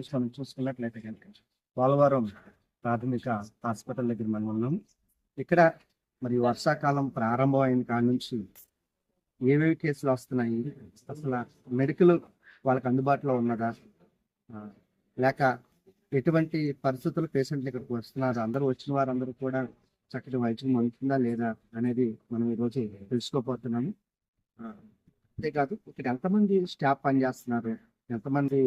Suppose మనం చూసుకున్నట్లయితే కనుక పోలవరం ప్రాథమిక హాస్పిటల్ దగ్గర మనం ఉన్నాం. ఇక్కడ మరి వర్షాకాలం ప్రారంభం అయిన కాడ నుంచి ఏమేమి కేసులు వస్తున్నాయి? అసలు మెడికల్ వాళ్ళకి అందుబాటులో ఉన్నదా? లేక ఎటువంటి పరిస్థితులు పేషెంట్లు ఇక్కడికి వస్తున్నారు? అందరూ వచ్చిన వారందరూ కూడా చక్కటి వైద్యం అందుతుందా లేదా అనేది మనం ఈరోజు తెలుసుకోబోతున్నాము అంతేకాదు ఇక్కడ ఎంతమంది స్టాఫ్ పనిచేస్తున్నారు? ఎంతమంది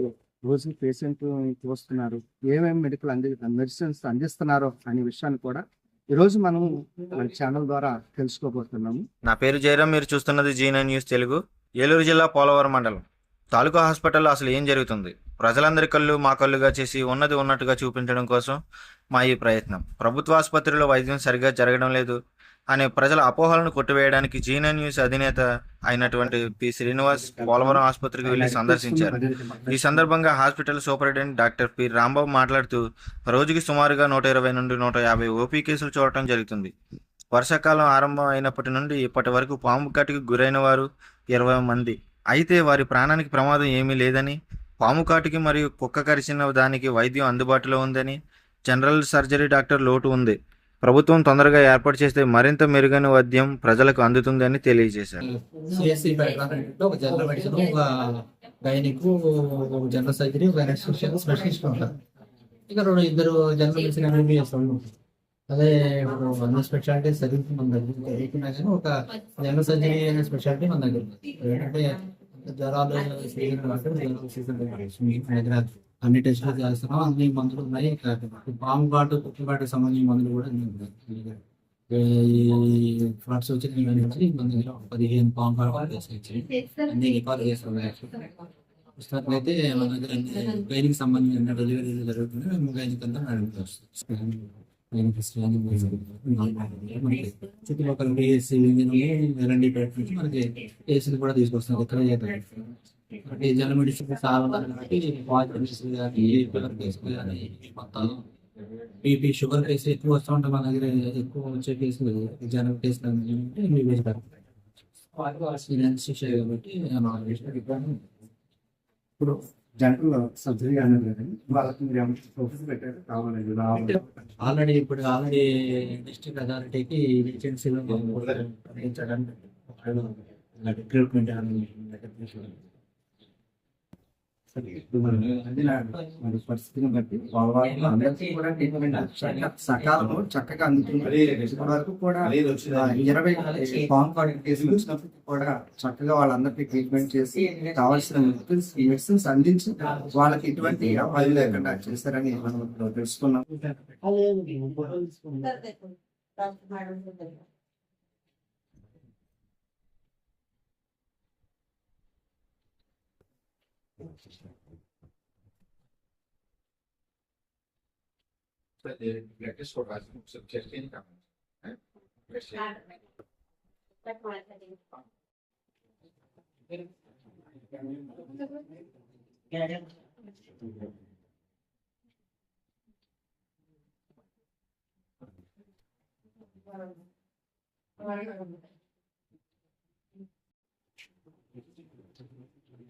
రోజు పేషెంట్ చూస్తున్నారు. ఏమేమి మెడికల్ అంది మెడిసిన్స్ అందిస్తున్నారో అనే విషయాన్ని కూడా ఈరోజు మనం మన ఛానల్ ద్వారా తెలుసుకోబోతున్నాము. నా పేరు జయరాం మీరు చూస్తున్నది జీనా న్యూస్ తెలుగు. ఏలూరు జిల్లా పోలవరం మండలం. తాలూకా హాస్పిటల్లో అసలు ఏం జరుగుతుంది? ప్రజలందరి కళ్ళు మా కళ్ళుగా చేసి ఉన్నది ఉన్నట్టుగా చూపించడం కోసం మా ఈ ప్రయత్నం. ప్రభుత్వ ఆసుపత్రిలో వైద్యం సరిగా జరగడం లేదు. అనే ప్రజల అపోహలను కొట్టివేయడానికి జీ నైన్ న్యూస్ అధినేత అయినటువంటి పి. శ్రీనివాస్ పోలవరం ఆసుపత్రికి వెళ్ళి సందర్శించారు. ఈ సందర్భంగా hospital superintendent doctor P. Rambabu మాట్లాడుతూ రోజుకి సుమారుగా నూట ఇరవై నుండి నూట యాభై ఓపీ కేసులు చూడటం జరుగుతుంది. వర్షాకాలం ఆరంభం అయినప్పటి నుండి ఇప్పటి వరకు పాము కాటికి గురైన వారు ఇరవై మంది. అయితే వారి ప్రాణానికి ప్రమాదం ఏమీ లేదని పాము కాటికి మరియు కుక్క కరిచిన దానికి వైద్యం అందుబాటులో ఉందని జనరల్ సర్జరీ డాక్టర్ లోటు ఉంది. ప్రభుత్వం తొందరగా ఏర్పాటు చేస్తే మరింత మెరుగైన వైద్యం ప్రజలకు అందుతుందని తెలియజేశారు. జనరల్ గైనిక్ జనరల్ సర్జరీ ఒక స్పెషలిస్ట్ ఉంటారు. ఇక రెండు ఇద్దరు జనరల్ మెడిసిన్ ఎంబీబీఎస్ వాళ్ళు అదే ఇప్పుడు వంద స్పెషాలిటీ సర్వీస్ మన దగ్గర కానీ ఒక జనరల్ సర్జరీ అనే స్పెషాలిటీ మన దగ్గర. ఏంటంటే జ్వరాలు సీజన్ అంటే జ్వరాలు సీజన్ హైదరాబాద్. అన్ని టెస్టులు చేస్తున్నాం అన్ని మందులు ఉన్నాయి పాము ఘాటు కుక్క ఘాటుకు సంబంధించిన మందులు కూడా అన్ని ఉన్నాయి. ఈ ఫ్లడ్స్ వచ్చిన నుంచి మన దగ్గర ఒక పదిహేను పాము ఘాటు అన్ని రికార్డ్ చేస్తున్నాయి పుస్తకాలు అయితే మన దగ్గర గైనికి సంబంధించిన డెలివరీ జరుగుతుంది మేము గైనిక్ అంతా నడుపుతాం గైనిక్ హిస్టరీ మనకి చుట్టుపక్కల డిఎస్సి ఎల్ఎండి నుంచి మనకి ఏసీలు కూడా తీసుకొస్తాం ఎక్కడ అంటే జనరల్ మెడిసిన్ చాలా ఉన్నారు కాబట్టి పాజిటివ్స్ కానీ షుగర్ కేసులు కానీ మొత్తం బీపీ షుగర్ కేసు ఎక్కువ వస్తూ ఉంటాయి మన దగ్గర ఎక్కువ వచ్చే కేసులు జనరల్ కేసులు అంటే ఇప్పుడు జనరల్ సర్జరీ అనేది. వాళ్ళకి మీరు ఏమైనా ప్రొఫెసర్ పెట్టారు? ఆల్రెడీ ఇప్పుడు ఆల్రెడీ డిస్ట్రిక్ట్ అథారిటీకి ఏజెన్సీలో రిక్రూట్మెంట్ సరే, ఇప్పుడు మనం అందిన మరి పరిస్థితిని బట్టి పోలవరం అందరికీ కూడా ట్రీట్మెంట్ చక్క- సకాలంలో చక్కగా అందుతుంది. వరకు కూడా ఇరవై పాన్ కార్డ్ కేసులు వచ్చినప్పుడు కూడా చక్కగా వాళ్ళందరికీ ట్రీట్మెంట్ చేసి కావాల్సిన మెడిసిన్స్ అందించి వాళ్ళకి ఎటువంటి అపాయం లేకుండా చేశారని మనం ఇప్పుడు తెలుసుకున్నాం practice for us subject income. Thank you.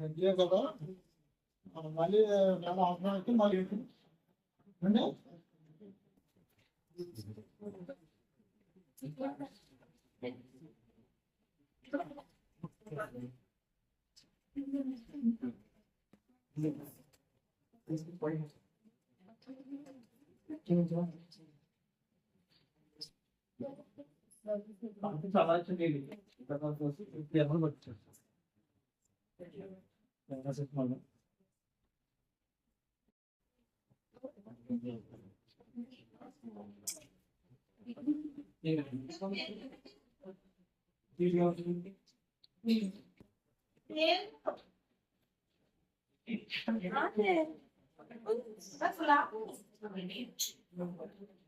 వెళ్ళే కదా మళ్ళీ నెల అవసరం అయితే మళ్ళీ అంటే Thank you. Baktım sağlar için değil. Zaten sonrası fiyatına bakacağız. Yani nasıl etmem Evet. Anne. Nasıl lan?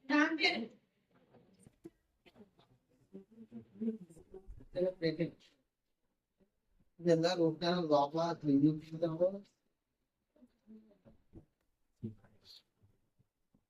Ben bir Dependente. Menor, o cara logo lá, tem o que dá uma.